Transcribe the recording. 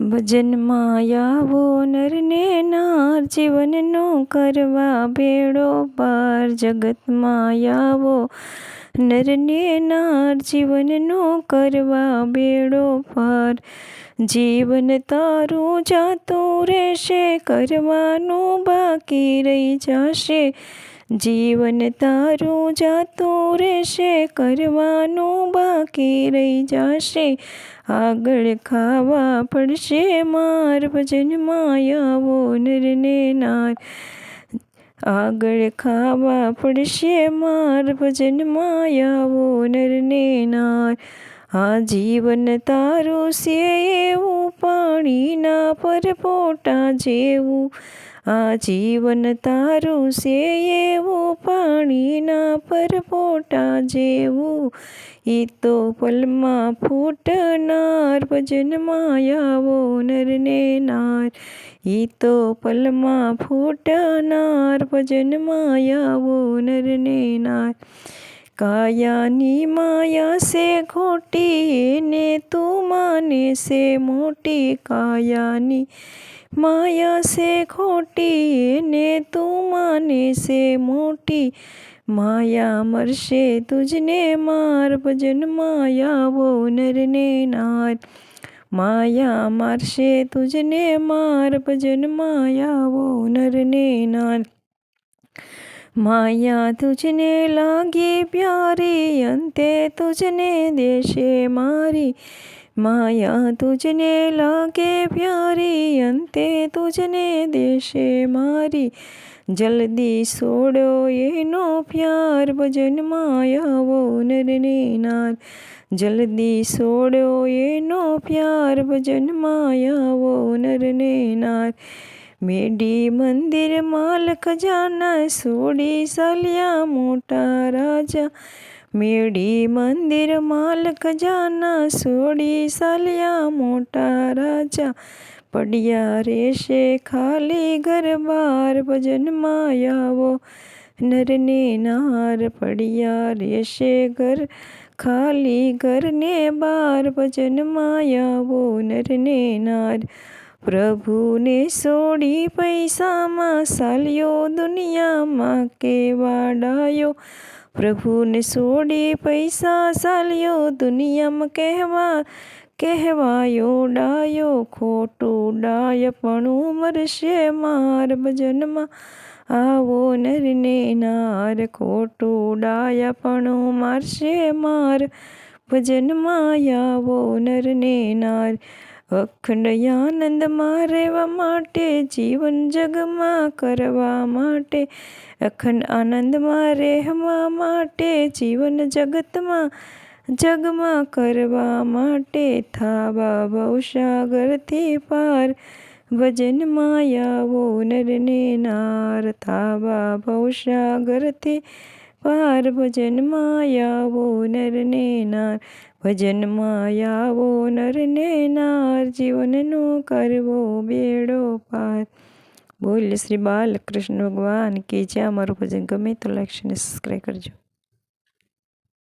ભજનમાં આવો નરને નાર જીવનનો કરવા બેડો પાર જગતમાં આવો નરને નાર જીવનનો કરવા બેડો પાર. જીવન તારું જાતું રહેશે, કરવાનું બાકી રહી જશે. જીવન તારું જાતું રહેશે, કરવાનું બાકી રહી જશે. આગળ ખાવા પડશે, માર ભજનમાં આવો નરને નાર. આગળ ખાવા પડશે, માર ભજનમાં આવો નરને નાર. આ જીવન તારું છે, એવું પાણીના પરપોટા જેવું. આ જીવન તારું છે એવું પાણીના પરપોટા જેવું એ તો પલમાં ફૂટનાર ભજનમાં આવો નરને નાર એ તો પલમાં ફૂટનાર ભજનમાં આવો નરને નાર કાયાની માયા છે ખોટી એને તું માને સે મોટી કાયાની માયા સે ખોટી ને તું માને સે મોટી માયા મરશે તુજને માર ભજન માયા વો નરને નાર માયા મારશે તુજને માર ભજન માયા વો નરને નાર માયા તુજને લાગી પ્યારી અંતે તુજને દેશે મારી માયા તુજને લાગે પ્યારી, અંતે તુજને દેશે મારી. જલ્દી છોડો એનો પ્યાર, ભજન માયાવો નરને નાર. જલ્દી છોડો એનો પ્યાર, ભજન માયાવો નરને નાર. મેડી મંદિર માલ ખજાના સોડી સલિયા મોટા રાજા. મેડી મંદિર માલ ખજાના સોડી સાલિયા મોટા રાજા. પડ્યા રેશે ખાલી ઘર બાર ભજનમાં આવો નરને નાર પડ્યા રેશે ઘર, ખાલી ઘરને બાર ભજનમાં આવો નરને નાર પ્રભુને સોડી પૈસામાં, સાલ્યો દુનિયામાં કેવાડાયો પ્રભુને સોડી પૈસા સાલ્યો દુનિયામાં કહેવા, કહેવાયો ડાયો, ખોટું ડાયપણું મરશે માર ભજનમાં. આવો નરને નાર, ખોટું પણ મારશે માર ભજનમાં. આવો નરને નાર અખંડ આનંદમાં રહેવા માટે, જીવન જગમાં કરવા માટે. અખંડ આનંદમાં રહેવા માટે, જીવન જગતમાં, જગમાં કરવા માટે. થાવા ભવસાગરથી પાર, ભજન માયાવો નરને નાર. થાવા ભવસાગરથી પાર ભજનમાં આવો નરને નાર ભજનમાં આવો નરને નાર જીવનનો કરવો બેડો પાર બોલ શ્રી બાલકૃષ્ણ ભગવાન કે જ્યાં મારું ભજન ગમે તો લાઈક અને સબસ્ક્રાઈબ કરજો